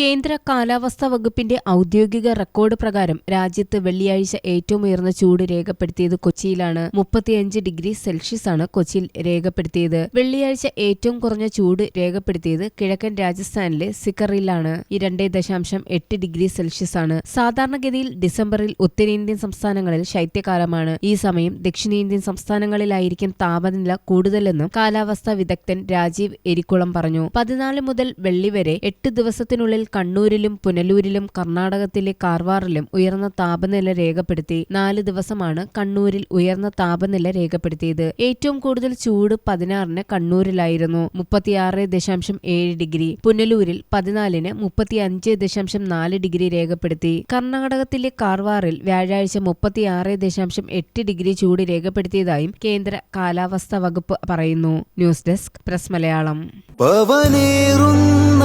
കേന്ദ്ര കാലാവസ്ഥാ വകുപ്പിന്റെ ഔദ്യോഗിക റെക്കോർഡ് പ്രകാരം രാജ്യത്ത് വെള്ളിയാഴ്ച ഏറ്റവും ഉയർന്ന ചൂട് രേഖപ്പെടുത്തിയത് കൊച്ചിയിലാണ്. മുപ്പത്തിയഞ്ച് ഡിഗ്രി സെൽഷ്യസ് ആണ് കൊച്ചിയിൽ രേഖപ്പെടുത്തിയത്. വെള്ളിയാഴ്ച ഏറ്റവും കുറഞ്ഞ ചൂട് രേഖപ്പെടുത്തിയത് കിഴക്കൻ രാജസ്ഥാനിലെ സിക്കറിലാണ്. രണ്ടേ ദശാംശം എട്ട് ഡിഗ്രി സെൽഷ്യസ് ആണ്. സാധാരണഗതിയിൽ ഡിസംബറിൽ ഉത്തരേന്ത്യൻ സംസ്ഥാനങ്ങളിൽ ശൈത്യകാലമാണ്. ഈ സമയം ദക്ഷിണേന്ത്യൻ സംസ്ഥാനങ്ങളിലായിരിക്കും താപനില കൂടുതലെന്നും കാലാവസ്ഥാ വിദഗ്ധൻ രാജീവ് എരിക്കുളം പറഞ്ഞു. പതിനാല് മുതൽ വെള്ളി വരെ എട്ട് ദിവസത്തിനുള്ളിൽ കണ്ണൂരിലും പുനലൂരിലും കർണാടകത്തിലെ കാർവാറിലും ഉയർന്ന താപനില രേഖപ്പെടുത്തി നാല് ദിവസമാണ് കണ്ണൂരിൽ ഉയർന്ന താപനില രേഖപ്പെടുത്തിയത്. ഏറ്റവും കൂടുതൽ ചൂട് പതിനാറിന് കണ്ണൂരിലായിരുന്നു. മുപ്പത്തിയാറ് ദശാംശം ഏഴ് ഡിഗ്രി. പുനലൂരിൽ പതിനാലിന് മുപ്പത്തിയഞ്ച് ദശാംശം നാല് ഡിഗ്രി രേഖപ്പെടുത്തി. കർണാടകത്തിലെ കാർവാറിൽ വ്യാഴാഴ്ച മുപ്പത്തിയാറ് ദശാംശം എട്ട് ഡിഗ്രി ചൂട് രേഖപ്പെടുത്തിയതായും കേന്ദ്ര കാലാവസ്ഥാ വകുപ്പ് പറയുന്നു. News desk press Malayalam. പവനേറുന്ന